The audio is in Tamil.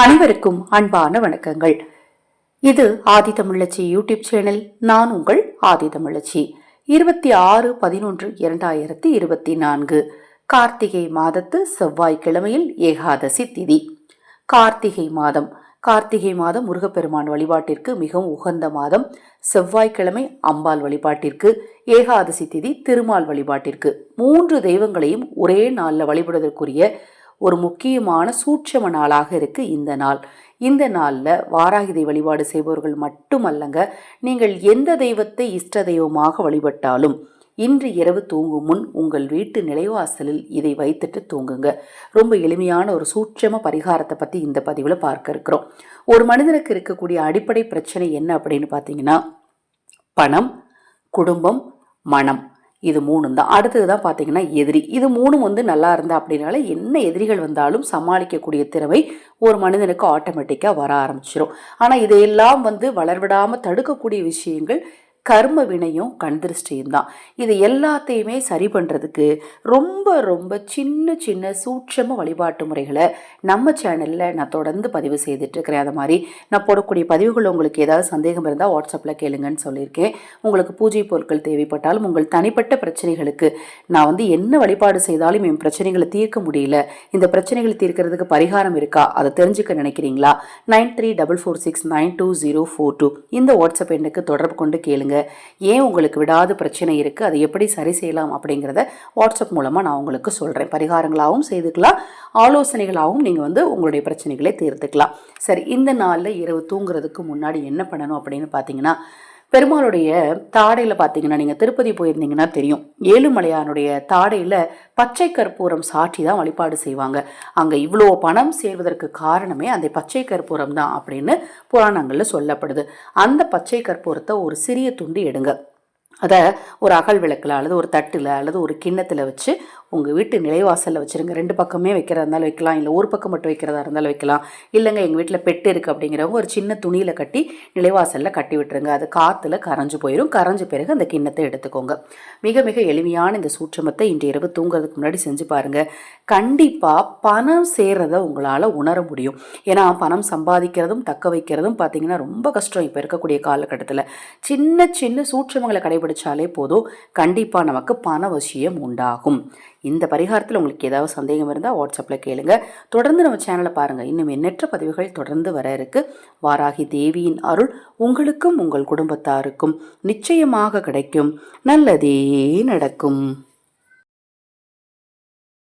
அனைவருக்கும் அன்பான வணக்கங்கள். இது ஆதி தமிழச்சி யூடியூப் சேனல் நான் உங்கள் ஆதி தமிழச்சி. இருபத்தி ஆறு பதினொன்று இரண்டாயிரத்தி இருபத்தி நான்கு கார்த்திகை மாதத்து செவ்வாய்க்கிழமையில் ஏகாதசி திதி. கார்த்திகை மாதம். கார்த்திகை மாதம் முருகப்பெருமான் வழிபாட்டிற்கு மிகவும் உகந்த மாதம். செவ்வாய்க்கிழமை அம்பாள் வழிபாட்டிற்கு ஏகாதசி திதி திருமால் வழிபாட்டிற்கு. மூன்று தெய்வங்களையும் ஒரே நாளில் வழிபடுவதற்குரிய ஒரு முக்கியமான சூட்சம நாளாக இருக்கு இந்த நாள். இந்த நாளில் வாராகிதை வழிபாடு செய்பவர்கள் மட்டுமல்லங்க நீங்கள் எந்த தெய்வத்தை இஷ்ட தெய்வமாக வழிபட்டாலும் இன்று இரவு தூங்கும் முன் உங்கள் வீட்டு நிலைவாசலில் இதை வைத்துட்டு தூங்குங்க. ரொம்ப எளிமையான ஒரு சூட்சம பரிகாரத்தை பற்றி இந்த பதிவில் பார்க்க இருக்கிறோம். ஒரு மனிதனுக்கு இருக்கக்கூடிய அடிப்படை பிரச்சனை என்ன அப்படின்னு பார்த்தீங்கன்னா பணம் குடும்பம் மனம். இது மூணும் தான் அடுத்தது தான் பார்த்தீங்கன்னா எதிரி. இது மூணும் வந்து நல்லா இருந்தா அப்படின்னால என்ன எதிரிகள் வந்தாலும் சமாளிக்கக்கூடிய திறமை ஒரு மனிதனுக்கு ஆட்டோமேட்டிக்காக வர ஆரம்பிச்சிடும் ஆனால் இதையெல்லாம் வந்து வளர்விடாமல் தடுக்கக்கூடிய விஷயங்கள் கர்ம வினையும் கண்திருஷ்டியும் தான். இது எல்லாத்தையுமே சரி பண்ணுறதுக்கு ரொம்ப ரொம்ப சின்ன சின்ன சூட்சம வழிபாட்டு முறைகளை நம்ம சேனலில் நான் தொடர்ந்து பதிவு செய்துட்ருக்கிறேன் அது மாதிரி நான் போடக்கூடிய பதிவுகள் உங்களுக்கு ஏதாவது சந்தேகம் இருந்தால் வாட்ஸ்அப்பில் கேளுங்கன்னு சொல்லியிருக்கேன். உங்களுக்கு பூஜை பொருட்கள் தேவைப்பட்டாலும் உங்கள் தனிப்பட்ட பிரச்சனைகளுக்கு நான் வந்து என்ன வழிபாடு செய்தாலும் என் பிரச்சனைகளை தீர்க்க முடியல. இந்த பிரச்சனைகளை தீர்க்கிறதுக்கு பரிகாரம் இருக்கா? அதை தெரிஞ்சுக்க நினைக்கிறீங்களா? Nine three double four six nine two zero four two இந்த வாட்ஸ்அப் எண்ணுக்கு தொடர்பு கொண்டு கேளுங்க. ஏன் உங்களுக்கு விடாத பிரச்சனை இருக்குது அதை எப்படி சரி செய்யலாம் அப்படிங்கிறத வாட்ஸ்அப் மூலமாக நான் உங்களுக்கு சொல்கிறேன் பரிகாரங்களாகவும் செய்துக்கலாம். ஆலோசனைகளாகவும் நீங்கள் வந்து உங்களுடைய பிரச்சனைகளை தீர்த்துக்கலாம். சரி இந்த நாளில் இரவு தூங்குறதுக்கு முன்னாடி என்ன பண்ணணும் அப்படின்னு பார்த்தீங்கன்னா பெருமாளுடைய தாடையில் பார்த்தீங்கன்னா நீங்கள் திருப்பதி போயிருந்தீங்கன்னா தெரியும். ஏழுமலையானுடைய தாடையில் பச்சை கற்பூரம் சாற்றி தான் வழிபாடு செய்வாங்க. அங்கே இவ்வளோ பணம் சேர்வதற்கு காரணமே அந்த பச்சை கற்பூரம் தான் அப்படின்னு புராணங்களில் சொல்லப்படுது. அந்த பச்சை கற்பூரத்தை ஒரு சிறிய துண்டு எடுங்க. அதை ஒரு அகல் விளக்கில் அல்லது ஒரு தட்டில் அல்லது ஒரு கிண்ணத்தில் வச்சு உங்கள் வீட்டு நிலைவாசலில் வச்சுருங்க. ரெண்டு பக்கமே வைக்கிறதா இருந்தாலும் வைக்கலாம். இல்லை ஒரு பக்கம் மட்டும் வைக்கிறதா இருந்தாலும் வைக்கலாம். இல்லைங்க எங்கள் வீட்டில் பெட்டு இருக்குது அப்படிங்கிறவங்க ஒரு சின்ன துணியில் கட்டி நிலைவாசலில் கட்டி விட்டுருங்க. அது காற்றுல கரைஞ்சு போயிடும் கரைஞ்ச பிறகு அந்த கிண்ணத்தை எடுத்துக்கோங்க. மிக மிக எளிமையான இந்த சூட்சமத்தை இன்று இரவு தூங்குறதுக்கு முன்னாடி செஞ்சு பாருங்கள் கண்டிப்பாக பணம் சேர்றதை உங்களால் உணர முடியும். ஏன்னா பணம் சம்பாதிக்கிறதும் தக்க வைக்கிறதும் பார்த்தீங்கன்னா ரொம்ப கஷ்டம் இப்போ இருக்கக்கூடிய காலகட்டத்தில். சின்ன சின்ன சூட்சமங்களை கடைபிடிச்சாலே போதும். கண்டிப்பாக நமக்கு பண வசியம் உண்டாகும். இந்த பரிகாரத்தில் உங்களுக்கு ஏதாவது சந்தேகம் இருந்தால் வாட்ஸ்அப்பில் கேளுங்க. தொடர்ந்து நம்ம சேனலை பாருங்கள் இன்னும் எண்ணற்ற பதிவுகள் தொடர்ந்து வர இருக்கு. வாராகி தேவியின் அருள் உங்களுக்கும் உங்கள் குடும்பத்தாருக்கும் நிச்சயமாக கிடைக்கும். நல்லதே நடக்கும்.